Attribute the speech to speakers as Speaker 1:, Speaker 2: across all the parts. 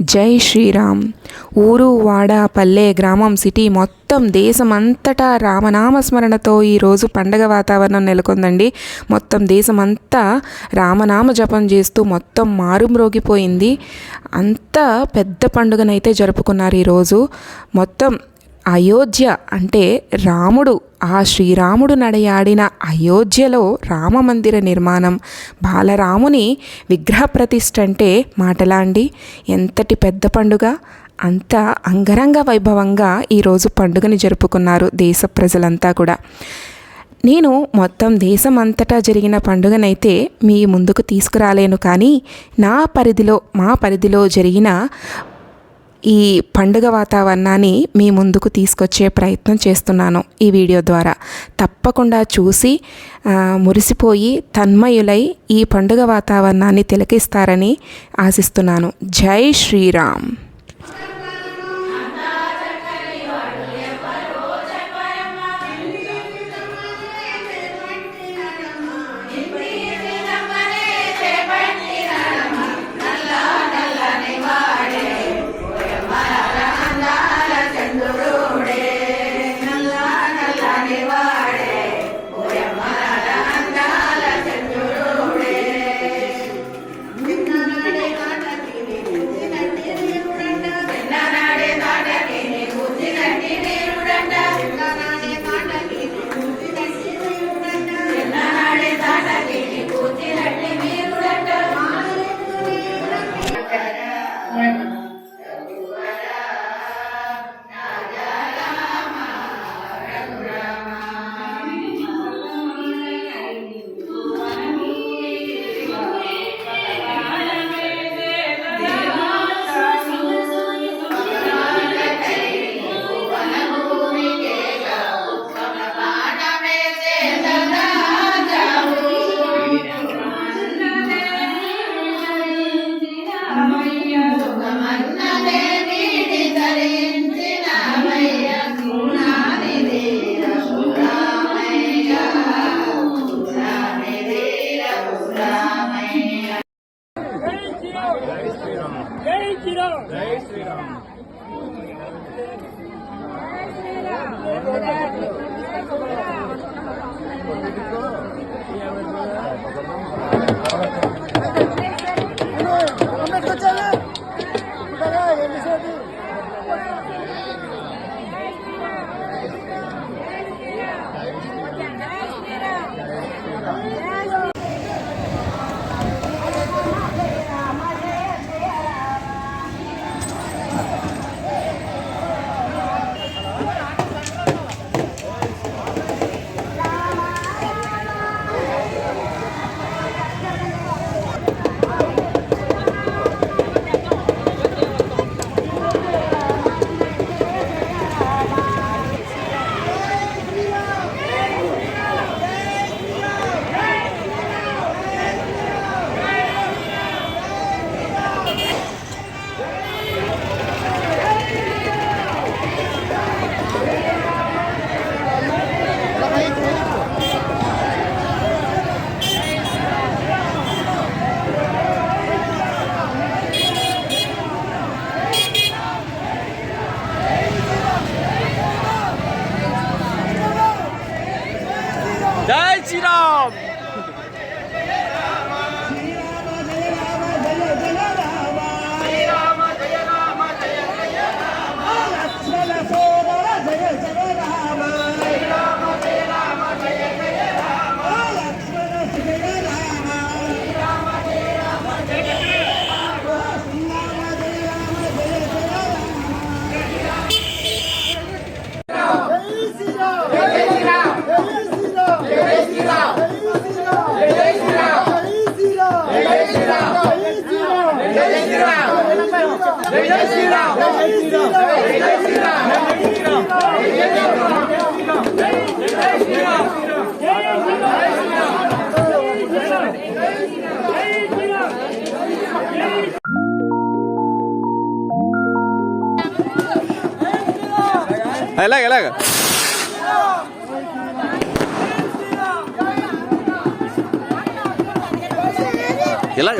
Speaker 1: జై శ్రీరామ్. ఊరు వాడ పల్లె గ్రామం సిటీ మొత్తం దేశమంతటా రామనామస్మరణతో ఈరోజు పండగ వాతావరణం నెలకొందండి. మొత్తం దేశం అంతా రామనామ జపం చేస్తూ మొత్తం మారుమ్రోగిపోయింది. అంత పెద్ద పండుగనైతే జరుపుకున్నారు ఈరోజు మొత్తం అయోధ్య అంటే రాముడు ఆ శ్రీరాముడు నడయాడిన అయోధ్యలో రామమందిర నిర్మాణం. బాలరాముని విగ్రహ ప్రతిష్ఠ అంటే మాటలా అండి? ఎంతటి పెద్ద పండుగ? అంత అంగరంగ వైభవంగా ఈరోజు పండుగని జరుపుకున్నారు దేశ ప్రజలంతా కూడా. నేను మొత్తం దేశం అంతటా జరిగిన పండుగనైతే మీ ముందుకు తీసుకురాలేను కానీ నా పరిధిలో మా పరిధిలో జరిగిన ఈ పండుగ వాతావరణాన్ని మీ ముందుకు తీసుకొచ్చే ప్రయత్నం చేస్తున్నాను ఈ వీడియో ద్వారా. తప్పకుండా చూసి మురిసిపోయి తన్మయులై ఈ పండుగ వాతావరణాన్ని తిలకిస్తారని ఆశిస్తున్నాను. జై శ్రీరామ్.
Speaker 2: ఎలాగ ఎలాగ ఎలాగ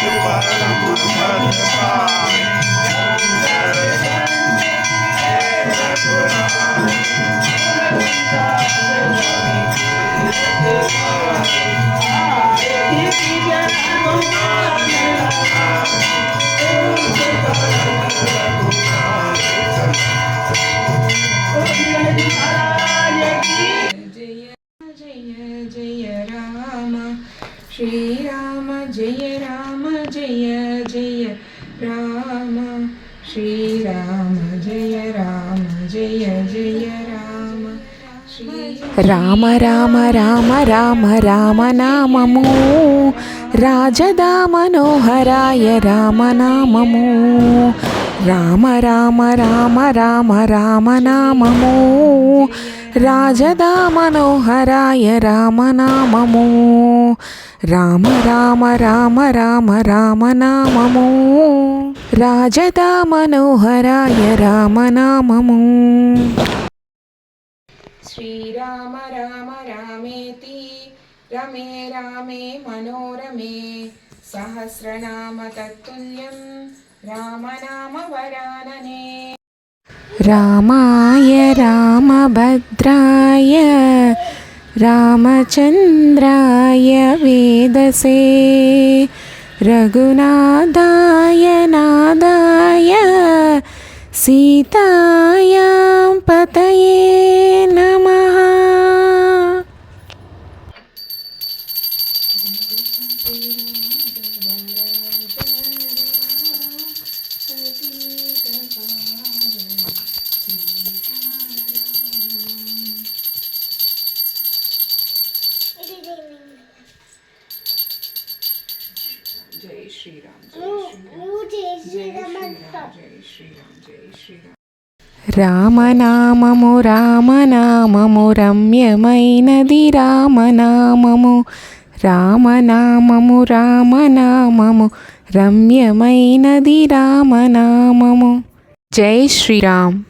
Speaker 3: पुण्य परम पद पाए
Speaker 1: జయ రామ రామ రామ రామ రామ నామము. రాజదా మనోహరాయ రామనామము రామ రామ రామ రామ రామ నామము. రాజదా మనోహరాయ రామనామము రామ రామ రామ రామ రామ నామము. రాజదా మనోహరాయ రామనామము श्रीराम राम रामेति। रमे रामे मनोरमे। सहस्रनाम तत्तुल्यं रामनाम वरानने। रामाय रामभद्राय रामचन्द्राय वेदसे। रघुनादाय नादाय सीतायां पतये। రామనామము రామనామము రమ్యమైనది రామనామము. రామనామము రామనామము రమ్యమైనది రామనామము. జై శ్రీరామ్.